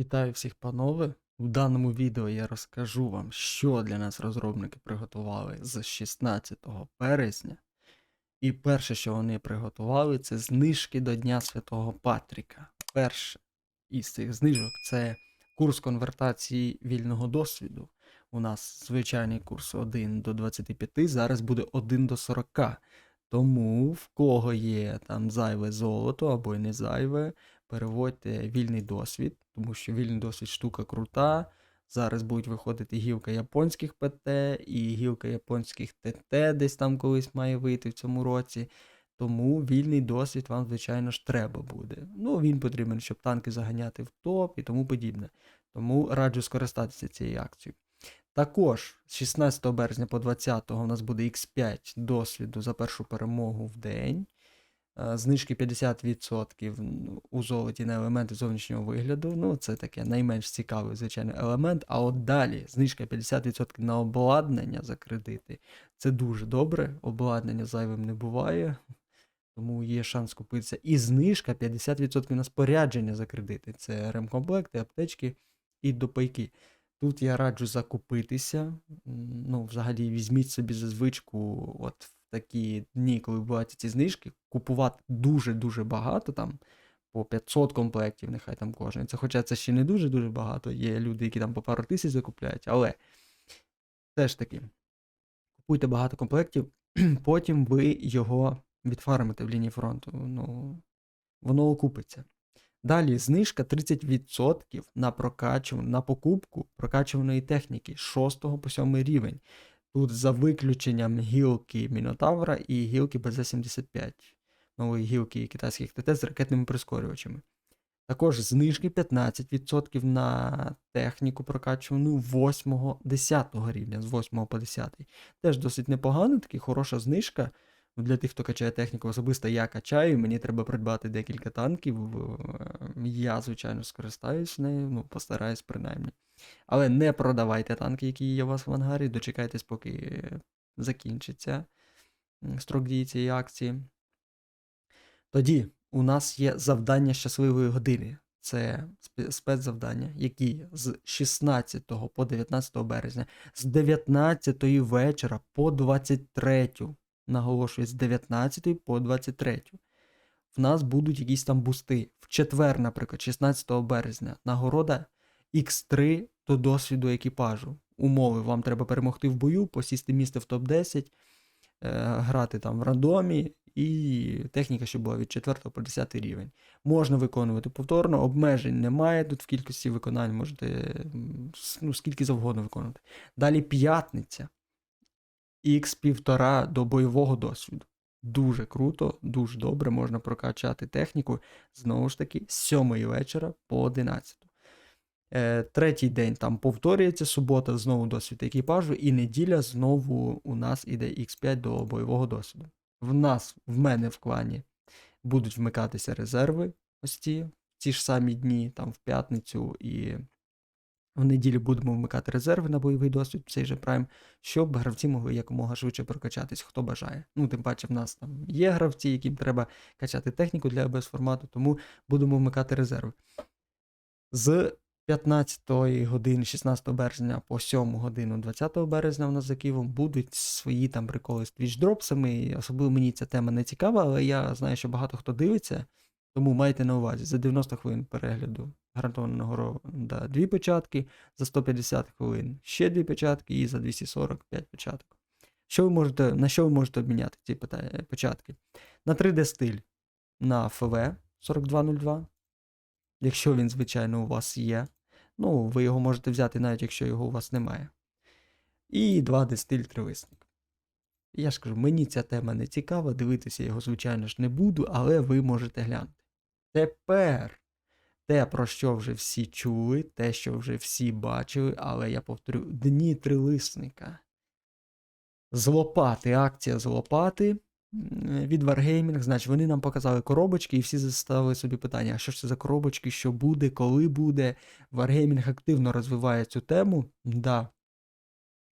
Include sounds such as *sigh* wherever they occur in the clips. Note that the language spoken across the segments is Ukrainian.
Вітаю всіх, панове! В даному відео я розкажу вам, що для нас розробники приготували з 16 березня. І перше, що вони приготували, це знижки до Дня Святого Патріка. Перше із цих знижок це курс конвертації вільного досвіду. У нас звичайний курс 1 до 25, зараз буде 1 до 40. Тому в кого є там зайве золото або не зайве, переводьте вільний досвід, тому що вільний досвід штука крута. Зараз будуть виходити гілка японських ПТ і гілка японських ТТ десь там колись має вийти в цьому році. Тому вільний досвід вам, звичайно ж, треба буде. Ну, він потрібен, щоб танки заганяти в топ і тому подібне. Тому раджу скористатися цією акцією. Також з 16 березня по 20 у нас буде X5 досвіду за першу перемогу в день. Е, Знижки 50% у золоті на елементи зовнішнього вигляду. Ну, це таке найменш цікавий, звичайно, елемент. А от далі знижка 50% на обладнання за кредити. Це дуже добре. Обладнання зайвим не буває. Тому є шанс купитися. І знижка 50% на спорядження за кредити. Це ремкомплекти, аптечки і допайки. Тут я раджу закупитися. Ну, взагалі, візьміть собі за звичку, от в такі дні, коли бувають ці знижки, купувати дуже-дуже багато там. По 500 комплектів, нехай там кожен. Це, хоча це ще не дуже-дуже багато. Є люди, які там по пару тисяч закупляють, але все ж таки, купуйте багато комплектів, *clears throat* потім ви його відфармите в лінії фронту. Ну, воно окупиться. Далі знижка 30% на прокачувану, на покупку прокачуваної техніки з 6 по 7 рівень. Тут за виключенням гілки Мінотавра і гілки БЗ-75, нової гілки китайських ТТ з ракетними прискорювачами. Також знижки 15% на техніку прокачувану 8-10 рівня, з 8 по 10. Теж досить непогано, таки хороша знижка. Для тих, хто качає техніку, особисто я качаю, мені треба придбати декілька танків. е, Я, звичайно, скористаюсь нею, ну, постараюсь принаймні. Але не продавайте танки, які є у вас в ангарі, дочекайтесь, поки закінчиться строк дії цієї акції. Тоді у нас є завдання щасливої години. Це спецзавдання, які з 16 по 19 березня, з 19 вечора по 23, наголошую, з 19 по 23. В нас будуть якісь там бусти. В четвер, наприклад, 16 березня, нагорода X3 до досвіду екіпажу. Умови вам треба перемогти в бою, посісти місце в топ-10, е, грати там в рандомі, і техніка, що була від 4 по 10 рівень. Можна виконувати повторно, обмежень немає. Тут в кількості виконань можете ну, скільки завгодно виконувати. Далі п'ятниця. Х1,5 до бойового досвіду. Дуже круто, дуже добре можна прокачати техніку. Знову ж таки, з 7 вечора по 11. Е, третій день там повторюється субота, знову досвід екіпажу, і неділя знову у нас іде X5 до бойового досвіду. В нас, в мене в клані будуть вмикатися резерви ось в ті ж самі дні, там в п'ятницю і в неділю будемо вмикати резерви на бойовий досвід, в цей же прайм, щоб гравці могли якомога швидше прокачатись, хто бажає. Ну, тим паче, в нас там є гравці, яким треба качати техніку для АБС формату, тому будемо вмикати резерви. З 15 години 16 березня по 7 годину 20 березня у нас за Києвом будуть свої там приколи з твічдропсами. Особливо мені ця тема не цікава, але я знаю, що багато хто дивиться, тому майте на увазі за 90 хвилин перегляду гарантована нагорода дві печатки, за 150 хвилин ще дві печатки і за 245 печаток. Що ви можете, на що ви можете обміняти ці печатки? На 3D стиль на ФВ 4202. Якщо він, звичайно, у вас є. Ну, ви його можете взяти, навіть якщо його у вас немає. І 2D стиль тривисник. Я ж кажу, мені ця тема не цікава, дивитися його, звичайно ж, не буду, але ви можете глянути. Тепер те, про що вже всі чули, те, що вже всі бачили, але я повторю, дні трилисника. З лопати, акція з лопати м, від Wargaming. Значить, вони нам показали коробочки, і всі заставили собі питання: а що ж це за коробочки, що буде, коли буде. Wargaming активно розвиває цю тему. Да,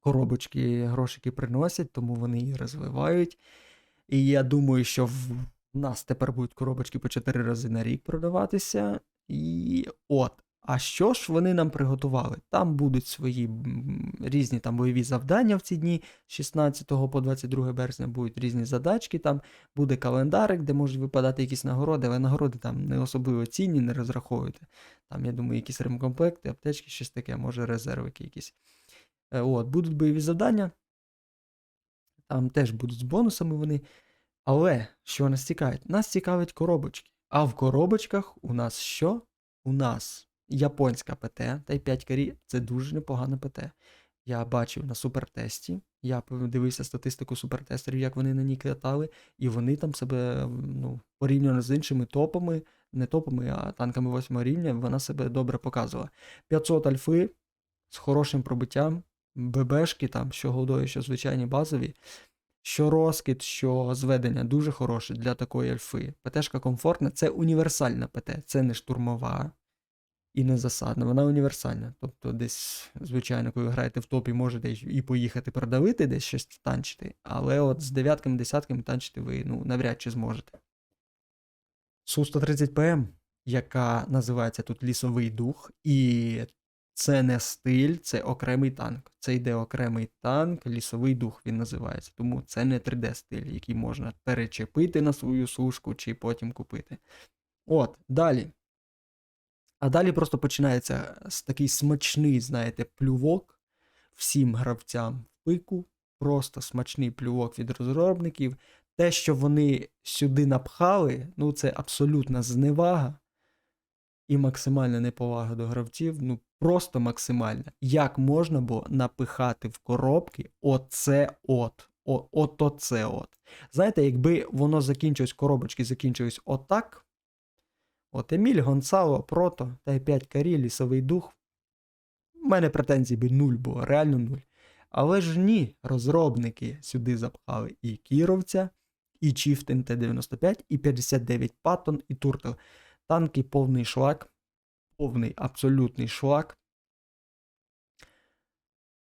коробочки грошики приносять, тому вони її розвивають. І я думаю, що в нас тепер будуть коробочки по 4 рази на рік продаватися. І от. А що ж вони нам приготували? Там будуть свої різні там бойові завдання в ці дні, з 16 по 22 березня будуть різні задачки. Там буде календарик, де можуть випадати якісь нагороди, але нагороди там не особливо цінні, не розраховуйте. Там, я думаю, якісь ремкомплекти, аптечки, щось таке, може резервики якісь. Е, От, будуть бойові завдання. Там теж будуть з бонусами вони. Але що нас цікавить? Нас цікавить коробочки. А в коробочках у нас що? У нас японська ПТ та й 5 карі це дуже непогана ПТ. Я бачив на супертесті, я дивився статистику супертестерів, як вони на ній катали, і вони там себе ну, порівняно з іншими топами, не топами, а танками 8 рівня, вона себе добре показувала. 500 альфи з хорошим пробиттям, ББшки там, що голдові, що звичайні базові. Що розкид, що зведення дуже хороше для такої альфи. ПТшка комфортна, це універсальна ПТ, це не штурмова і не засадна, вона універсальна. Тобто, десь, звичайно, коли граєте в топі, можете і поїхати продавити, десь щось танчити, але от з дев'ятками, десятками танчити ви ну, навряд чи зможете. Су-130ПМ, яка називається тут лісовий дух, і це не стиль, це окремий танк. Це йде окремий танк, лісовий дух він називається. Тому це не 3D-стиль, який можна перечепити на свою сушку чи потім купити. От, далі. А далі просто починається такий смачний, знаєте, плювок всім гравцям в пику. Просто смачний плювок від розробників. Те, що вони сюди напхали, ну це абсолютна зневага і максимальна неповага до гравців. Ну просто максимальна. Як можна було напихати в коробки оце от. О, от оце от. Знаєте, якби воно закінчилось, коробочки закінчились отак. От Еміль, Гонсало, Прото та й 5 карі, лісовий дух. У мене претензій би нуль було, реально нуль. Але ж ні, розробники сюди запхали і Кіровця, і Chieftain Т-95, і 59 Паттон, і Туртл. Танки повний шлак, повний абсолютний шлак.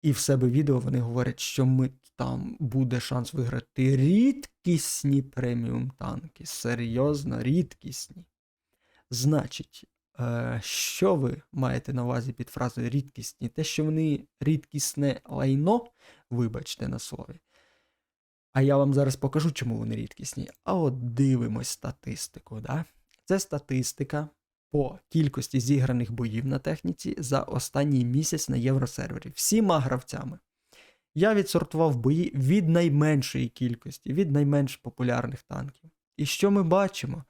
І в себе відео вони говорять, що ми там буде шанс виграти рідкісні преміум танки. Серйозно, рідкісні. Значить, е, що ви маєте на увазі під фразою рідкісні? Те, що вони рідкісне лайно, вибачте на слові. А я вам зараз покажу, чому вони рідкісні. А от дивимось статистику. Да? Це статистика по кількості зіграних боїв на техніці за останній місяць на євросервері. Всіма гравцями. Я відсортував бої від найменшої кількості, від найменш популярних танків. І що ми бачимо?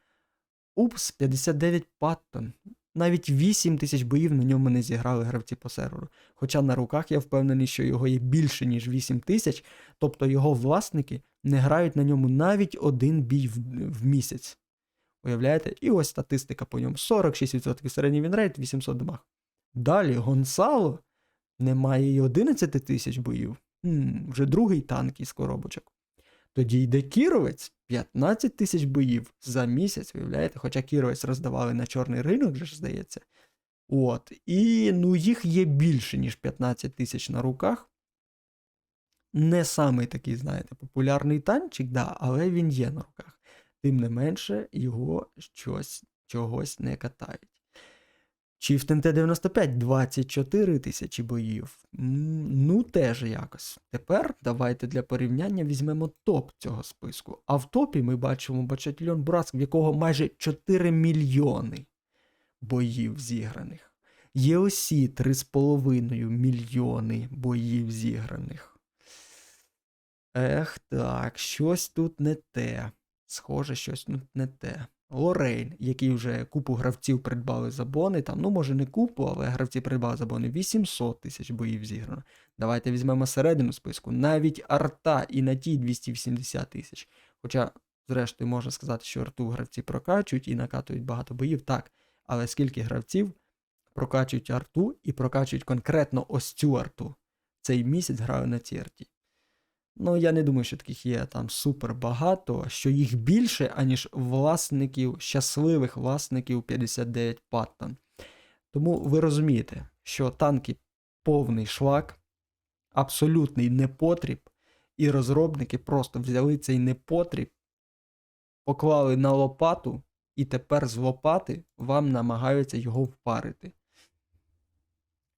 Упс, 59 Паттон. Навіть 8 тисяч боїв на ньому не зіграли гравці по серверу. Хоча на руках я впевнений, що його є більше, ніж 8 тисяч, тобто його власники не грають на ньому навіть один бій в, в місяць. Уявляєте? І ось статистика по ньому: 46% середній вінрейт, 800 дамаг. Далі Гонсало не має і 11 тисяч боїв. Хм, вже другий танк із коробочок. Тоді йде Кіровець 15 тисяч боїв за місяць, виявляєте, хоча Кіровець роздавали на чорний ринок, же ж здається. От. І ну, їх є більше, ніж 15 тисяч на руках. Не самий такий, знаєте, популярний танчик, да, але він є на руках. Тим не менше, його щось чогось не катають. Chieftain Т-95 24 тисячі боїв. Ну, теж якось. Тепер давайте для порівняння візьмемо топ цього списку. А в топі ми бачимо Бачатільон Браск, в якого майже 4 мільйони боїв зіграних. EOC 3,5 мільйони боїв зіграних. Ех так, щось тут не те. Схоже, щось тут не те. Лорейн, який вже купу гравців придбали за бони, там, ну може не купу, але гравці придбали за бони 800 тисяч боїв зіграно. Давайте візьмемо середину списку. Навіть арта і на тій 280 тисяч. Хоча, зрештою, можна сказати, що арту гравці прокачують і накатують багато боїв, так. Але скільки гравців прокачують арту і прокачують конкретно ось цю арту? Цей місяць граю на цій арті. Ну, я не думаю, що таких є там супер багато, що їх більше, аніж власників, щасливих власників 59 Паттон. Тому ви розумієте, що танки повний шлак, абсолютний непотріб, і розробники просто взяли цей непотріб, поклали на лопату, і тепер з лопати вам намагаються його впарити.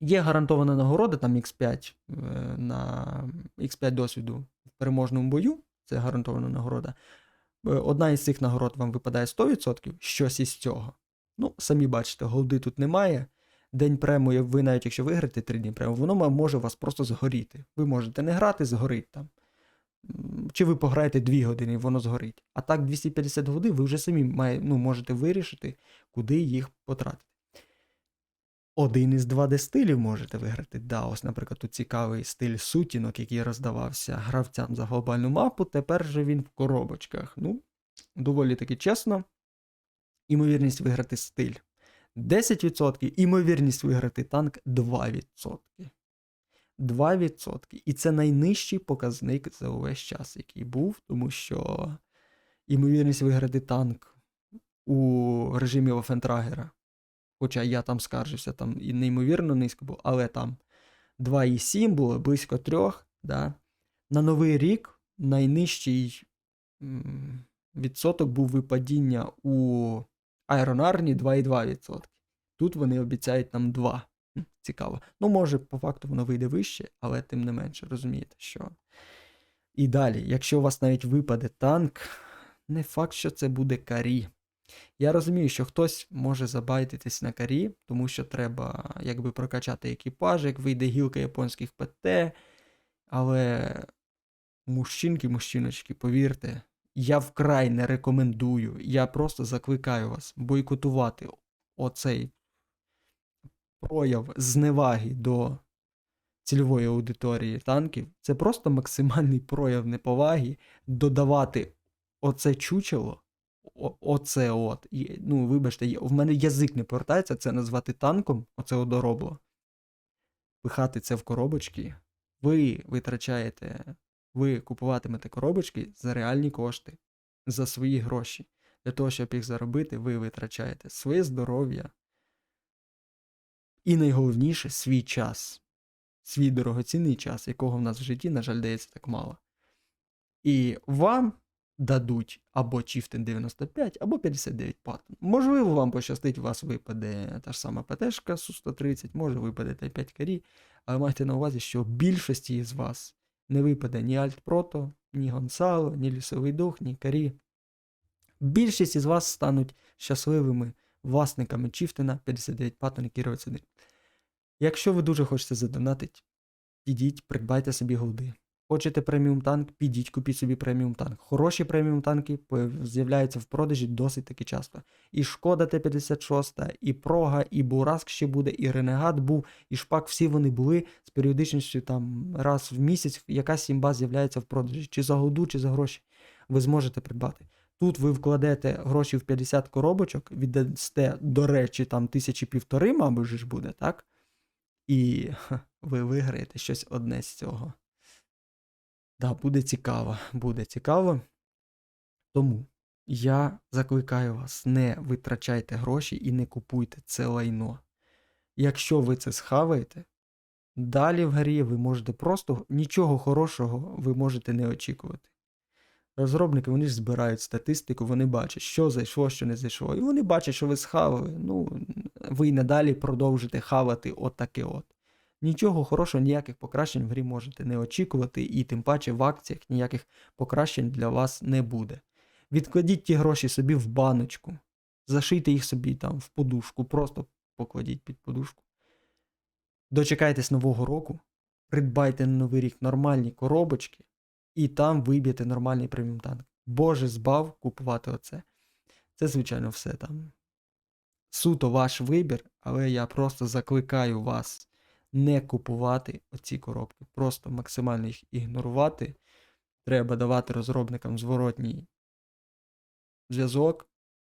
Є гарантована нагорода, там X5 е, на X5 досвіду в переможному бою. Це гарантована нагорода. Е, Одна із цих нагород вам випадає 100%, щось із цього. Ну, самі бачите, голди тут немає. День прему, ви навіть якщо виграєте 3 дні прему, воно може вас просто згоріти. Ви можете не грати, згорить там. Чи ви пограєте 2 години, воно згорить. А так 250 годин ви вже самі має, ну, можете вирішити, куди їх потратити. Один із 2D стилів можете виграти. Да, ось, наприклад, тут цікавий стиль сутінок, який роздавався гравцям за глобальну мапу. Тепер же він в коробочках. Ну, доволі таки чесно. Імовірність виграти стиль 10%, імовірність виграти танк 2%. 2%. І це найнижчий показник за увесь час, який був, тому що імовірність виграти танк у режимі Офентрагера. Хоча я там скаржився, там і неймовірно низько було, але там 2,7 було близько 3. Да? На Новий рік найнижчий відсоток був випадіння у Army 2,2%. Тут вони обіцяють нам 2. Цікаво. Ну, може, по факту воно вийде вище, але тим не менше, розумієте, що. І далі, якщо у вас навіть випаде танк, не факт, що це буде карі. Я розумію, що хтось може забайтитись на карі, тому що треба якби прокачати екіпаж, як вийде гілка японських ПТ. Але мужчинки, мужчиночки, повірте, я вкрай не рекомендую. Я просто закликаю вас бойкотувати оцей прояв зневаги до цільової аудиторії танків. Це просто максимальний прояв неповаги додавати оце чучело. Оце от. І, ну, вибачте, в мене язик не повертається це назвати танком, оце одоробло. Пихати це в коробочки. Ви витрачаєте, ви купуватимете коробочки за реальні кошти, за свої гроші. Для того, щоб їх заробити, ви витрачаєте своє здоров'я. І найголовніше свій час. Свій дорогоцінний час, якого в нас в житті, на жаль, дається так мало. І вам дадуть або Chieftain 95, або 59 паттон. Можливо, вам пощастить, у вас випаде та ж сама ПТшка Су-130, може випаде Т5 карі, але майте на увазі, що більшості з вас не випаде ні Альт-Прото, ні Гонсало, ні Лісовий Дух, ні Карі. Більшість із вас стануть щасливими власниками Чіфтена 59 паттон, робить сюди. Якщо ви дуже хочете задонатити, підіть, придбайте собі голди. Хочете преміум танк, підіть, купіть собі преміум танк. Хороші преміум танки з'являються в продажі досить таки часто. І Шкода Т-56, і Прога, і Бураск ще буде, і Ренегат був, і Шпак, всі вони були з періодичністю там раз в місяць якась імба з'являється в продажі. Чи за голду, чи за гроші. Ви зможете придбати. Тут ви вкладете гроші в 50 коробочок, віддасте, до речі, там тисячі півтори, мабуть, ж буде, так? І ви виграєте щось одне з цього. Да, буде цікаво, буде цікаво. Тому я закликаю вас, не витрачайте гроші і не купуйте це лайно. Якщо ви це схаваєте, далі в грі ви можете просто нічого хорошого ви можете не очікувати. Розробники вони ж збирають статистику, вони бачать, що зайшло, що не зайшло. І вони бачать, що ви схавали. Ну, ви й надалі продовжите хавати отаке от. Нічого хорошого, ніяких покращень в грі можете не очікувати, і тим паче в акціях ніяких покращень для вас не буде. Відкладіть ті гроші собі в баночку, зашийте їх собі там в подушку, просто покладіть під подушку. Дочекайтесь нового року, придбайте на новий рік нормальні коробочки, і там виб'єте нормальний преміум танк. Боже, збав купувати оце. Це, звичайно, все там. Суто ваш вибір, але я просто закликаю вас не купувати оці коробки. Просто максимально їх ігнорувати. Треба давати розробникам зворотній зв'язок,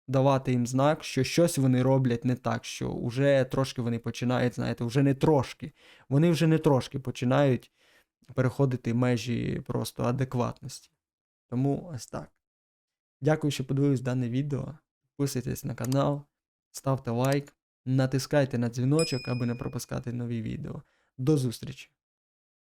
давати їм знак, що щось вони роблять не так, що вже трошки вони починають, знаєте, вже не трошки. Вони вже не трошки починають переходити межі просто адекватності. Тому ось так. Дякую, що подивились дане відео. Підписуйтесь на канал, ставте лайк, натискайте на дзвіночок, аби не пропускати нові відео. До зустрічі!